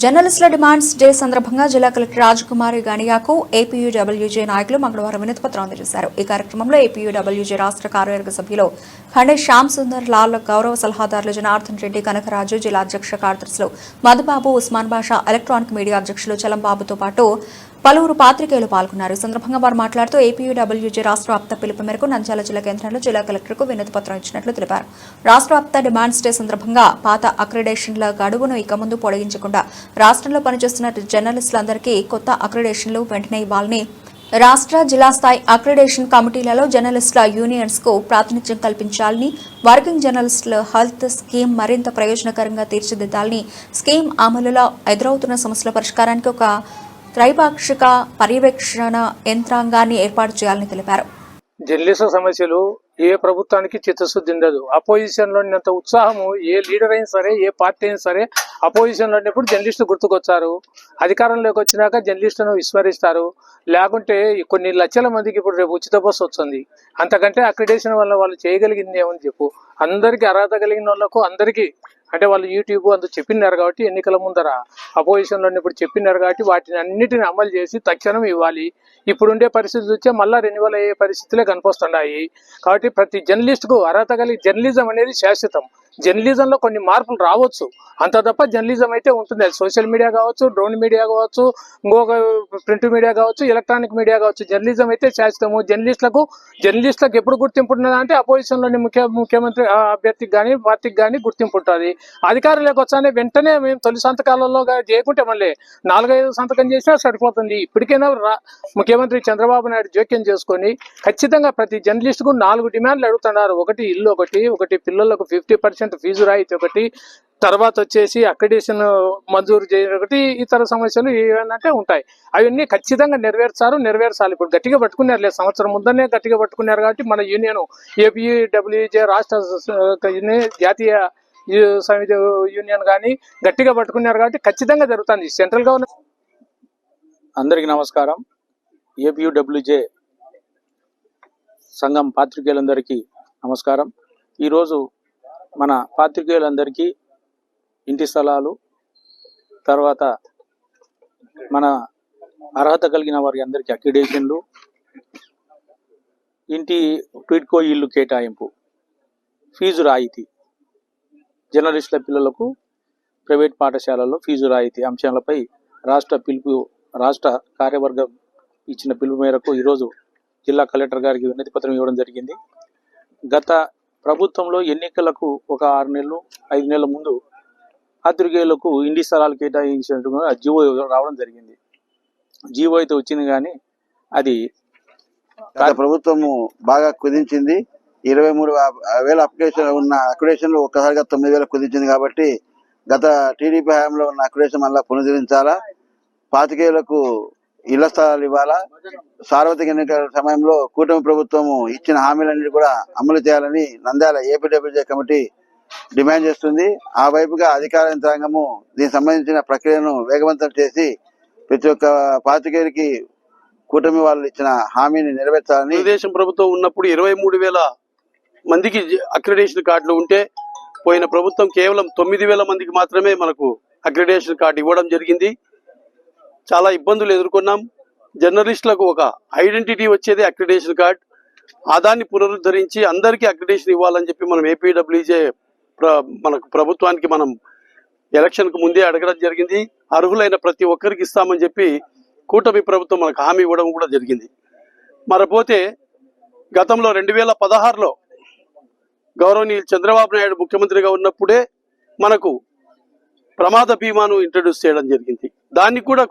జర్నలిస్టుల demands day సందర్భంగా జిల్లా కలెక్టర్ రాజకుమారి గనియాకు ఏపీయూడబ్ల్యూజే నాయకులు మంగళవారం వినతిపత్రం అందజేశారు. ఈ కార్యక్రమంలో ఏపీయూడబ్ల్యూజే రాష్ట్ర కార్యవర్గ సభ్యులు ఖండే శ్యామ్ సుందర్ లాల్ గౌరవ సలహాదారులు జనార్దన్ రెడ్డి కనకరాజు జిల్లా అధ్యక్ష కార్యదర్శులు మధుబాబు ఉస్మాన్ బాషా ఎలక్ట్రానిక్ మీడియా అధ్యక్షులు చలంబాబుతో పాటు పలువురు పాత్రికేయులు పాల్గొన్నారు. సందర్భంగా వారు మాట్లాడుతూ ఏపీయూడబ్ల్యూజే రాష్ట్ర వ్యాప్త పిలుపు మేరకు నంద్యాల జిల్లా కేంద్రంలో జిల్లా కలెక్టర్కు వినతి పత్రం ఇచ్చినట్లు తెలిపారు. రాష్ట్ర వ్యాప్త డిమాండ్స్ డే సందర్భంగా పాత అక్రిడేషన్ల గడువును ఇక ముందు పొడిగించకుండా రాష్ట్రంలో పనిచేస్తున్న జర్నలిస్టులందరికీ కొత్త అక్రిడేషన్లు వెంటనే ఇవ్వాలని రాష్ట్ర జిల్లా స్థాయి అక్రిడేషన్ కమిటీలలో జర్నలిస్టుల యూనియన్స్కు ప్రాతినిధ్యం కల్పించాలని వర్కింగ్ జర్నలిస్టుల హెల్త్ స్కీమ్ మరింత ప్రయోజనకరంగా తీర్చిదిద్దాలని స్కీమ్ అమలులో ఎదురవుతున్న సమస్యల పరిష్కారానికి ఒక త్రైపాక్షిక పర్యవేక్షణ యంత్రాంగాన్ని ఏర్పాటు చేయాలని తెలిపారు. జర్నలిస్టుల సమస్యలు ఏ ప్రభుత్వానికి చిత్తశుద్ధి ఉండదు. అపోజిషన్లో ఉన్నంత ఉత్సాహము ఏ లీడర్ అయినా సరే ఏ పార్టీ అయినా సరే అపోజిషన్లో ఉన్నప్పుడు జర్నలిస్టులు గుర్తుకొచ్చారు అధికారంలోకి వచ్చినాక జర్నలిస్టును విస్మరిస్తారు. లేకుంటే కొన్ని లక్షల మందికి ఇప్పుడు రేపు ఉచిత బస్సు వస్తుంది. అంతకంటే అక్రిడేషన్ వల్ల వాళ్ళు చేయగలిగింది ఏమని చెప్పు. అందరికీ అర్హత కలిగిన వాళ్ళకు అందరికీ అంటే వాళ్ళు యూట్యూబ్ అంత చెప్పినారు కాబట్టి ఎన్నికల ముందర అపోజిషన్లో ఇప్పుడు చెప్పినారు కాబట్టి వాటిని అన్నిటిని అమలు చేసి తక్షణం ఇవ్వాలి. ఇప్పుడుండే పరిస్థితి వచ్చే మళ్ళీ రెన్యువల్ అయ్యే పరిస్థితులే కనిపిస్తున్నాయి. కాబట్టి ప్రతి జర్నలిస్ట్కు అర్హత కలిగి జర్నలిజం అనేది శాశ్వతం. జర్నలిజంలో కొన్ని మార్పులు రావచ్చు. అంత తప్ప జర్నలిజం అయితే ఉంటుంది. అది సోషల్ మీడియా కావచ్చు డ్రోన్ మీడియా కావచ్చు ఇంకొక ప్రింట్ మీడియా కావచ్చు ఎలక్ట్రానిక్ మీడియా కావచ్చు. జర్నలిజం అయితే శాశ్వతము జర్నలిస్టులకు జర్నలిస్టులకు ఎప్పుడు గుర్తింపు ఉంటుందా అంటే అపోజిషన్లోని ముఖ్య ముఖ్యమంత్రి అభ్యర్థికి కానీ పార్టీకి కానీ గుర్తింపు ఉంటుంది. అధికారులకు వచ్చానే వెంటనే మేము తొలి సంతకాలలో చేయకుంటే మళ్ళీ నాలుగైదు సంతకం చేసినా సరిపోతుంది. ఇప్పటికైనా ముఖ్యమంత్రి చంద్రబాబు నాయుడు జోక్యం చేసుకొని ఖచ్చితంగా ప్రతి జర్నలిస్టుకు నాలుగు డిమాండ్లు అడుగుతున్నారు. ఒకటి ఇల్లు ఒకటి ఒకటి పిల్లలకు ఫిఫ్టీ పర్సెంట్ ఫీజు రాయితీ ఒకటి తర్వాత వచ్చేసి అక్రిడేషన్ మంజూరు చేయడం ఒకటి ఇతర సమస్యలు ఏమంటే ఉంటాయి. అవన్నీ ఖచ్చితంగా నెరవేర్చారు నెరవేర్చాలి. ఇప్పుడు గట్టిగా పట్టుకున్నారు లేదు సంవత్సరం ముందనే గట్టిగా పట్టుకున్నారు కాబట్టి మన యూనియన్ ఏపీడబ్ల్యూజే రాష్ట్ర జాతీయ సమితి యూనియన్ కానీ గట్టిగా పట్టుకున్నారు కాబట్టి ఖచ్చితంగా జరుగుతుంది. సెంట్రల్ గవర్నమెంట్ అందరికీ నమస్కారం. ఏపీయూడబ్ల్యూజే సంఘం పాత్రికేయులందరికీ నమస్కారం. ఈరోజు మన పాత్రికేయులందరికీ ఇంటి స్థలాలు తర్వాత మన అర్హత కలిగిన వారికి అందరికీ అక్రిడేషన్లు ఇంటి ట్వీట్కో ఇల్లు కేటాయింపు ఫీజు రాయితీ. జర్నలిస్టుల పిల్లలకు ప్రైవేట్ పాఠశాలల్లో ఫీజు రాయితీ అంశాలపై రాష్ట్ర పిలుపు రాష్ట్ర కార్యవర్గం ఇచ్చిన పిలుపు మేరకు ఈరోజు జిల్లా కలెక్టర్ గారికి వినతి పత్రం ఇవ్వడం జరిగింది. గత ప్రభుత్వంలో ఎన్నికలకు ఒక ఆరు నెలలు ఐదు నెలల ముందు పాత్రికేయులకు ఇండి స్థలాలు కేటాయించినట్టుగా జీవో రావడం జరిగింది. జీవో అయితే వచ్చింది కానీ అది ప్రభుత్వము బాగా కుదించింది. ఇరవై మూడు వేల అప్లికేషన్ ఉన్న అక్యుడేషన్లు ఒక్కసారిగా తొమ్మిది వేల కుదించింది కాబట్టి గత టీడీపీ హయాంలో ఉన్న అక్యుడేషన్ మళ్ళీ పునరుద్ధరించాలా? పాతికేయులకు ఇళ్ళ స్థలాలు ఇవ్వాలా సార్వత్రిక ఎన్నికల సమయంలో కూటమి ప్రభుత్వము ఇచ్చిన హామీలన్నీ కూడా అమలు చేయాలని నంద్యాల ఏపీడబ్ల్యూజే కమిటీ డిమాండ్ చేస్తుంది. ఆ వైపుగా అధికార యంత్రాంగము దీనికి సంబంధించిన ప్రక్రియను వేగవంతం చేసి ప్రతి ఒక్క పాతికేయుడికి కూటమి వాళ్ళు ఇచ్చిన హామీని నెరవేర్చాలని దేశం ప్రభుత్వం ఉన్నప్పుడు ఇరవై మూడు వేల మందికి అక్రిడేషన్ కార్డులు ఉంటే పోయిన ప్రభుత్వం కేవలం తొమ్మిది వేల మందికి మాత్రమే మనకు అక్రిడేషన్ కార్డు ఇవ్వడం జరిగింది. చాలా ఇబ్బందులు ఎదుర్కొన్నాం. జర్నలిస్టులకు ఒక ఐడెంటిటీ వచ్చేది అక్రిడేషన్ కార్డ్. ఆదాన్ని పునరుద్ధరించి అందరికీ అక్రిడేషన్ ఇవ్వాలని చెప్పి మనం ఏపీడబ్ల్యూజే మనకు ప్రభుత్వానికి మనం ఎలక్షన్కు ముందే అడగడం జరిగింది. అర్హులైన ప్రతి ఒక్కరికి ఇస్తామని చెప్పి కూటమి ప్రభుత్వం మనకు హామీ ఇవ్వడం కూడా జరిగింది. మరపోతే గతంలో రెండు వేల పదహారులో గౌరవనీయులు చంద్రబాబు నాయుడు ముఖ్యమంత్రిగా ఉన్నప్పుడే మనకు ప్రమాద బీమాను ఇంట్రడ్యూస్ చేయడం జరిగింది. దాన్ని కూడా